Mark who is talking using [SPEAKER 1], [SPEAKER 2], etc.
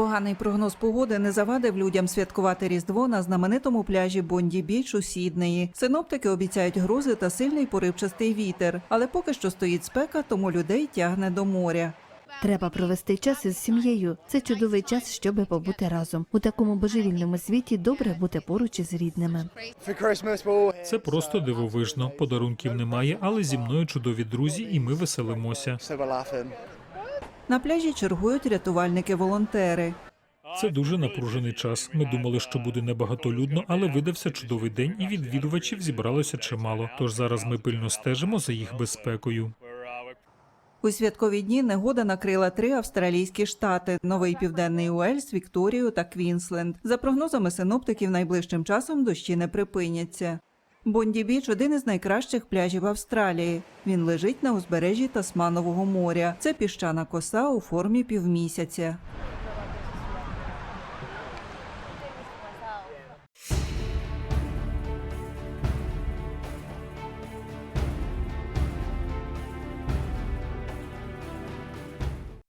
[SPEAKER 1] Поганий прогноз погоди не завадив людям святкувати Різдво на знаменитому пляжі Бонді Біч у Сіднеї. Синоптики обіцяють грози та сильний поривчастий вітер, але поки що стоїть спека, тому людей тягне до моря.
[SPEAKER 2] Треба провести час із сім'єю. Це чудовий час, щоб побути разом. У такому божевільному світі добре бути поруч із рідними.
[SPEAKER 3] Це просто дивовижно. Подарунків немає, але зі мною чудові друзі, і ми веселимося.
[SPEAKER 1] На пляжі чергують рятувальники-волонтери.
[SPEAKER 3] Це дуже напружений час. Ми думали, що буде небагатолюдно, але видався чудовий день, і відвідувачів зібралося чимало. Тож зараз ми пильно стежимо за їх безпекою.
[SPEAKER 1] У святкові дні негода накрила три австралійські штати: Новий Південний Уельс, Вікторію та Квінсленд. За прогнозами синоптиків, найближчим часом дощі не припиняться. Бонді Біч один із найкращих пляжів Австралії. Він лежить на узбережжі Тасманового моря. Це піщана коса у формі півмісяця.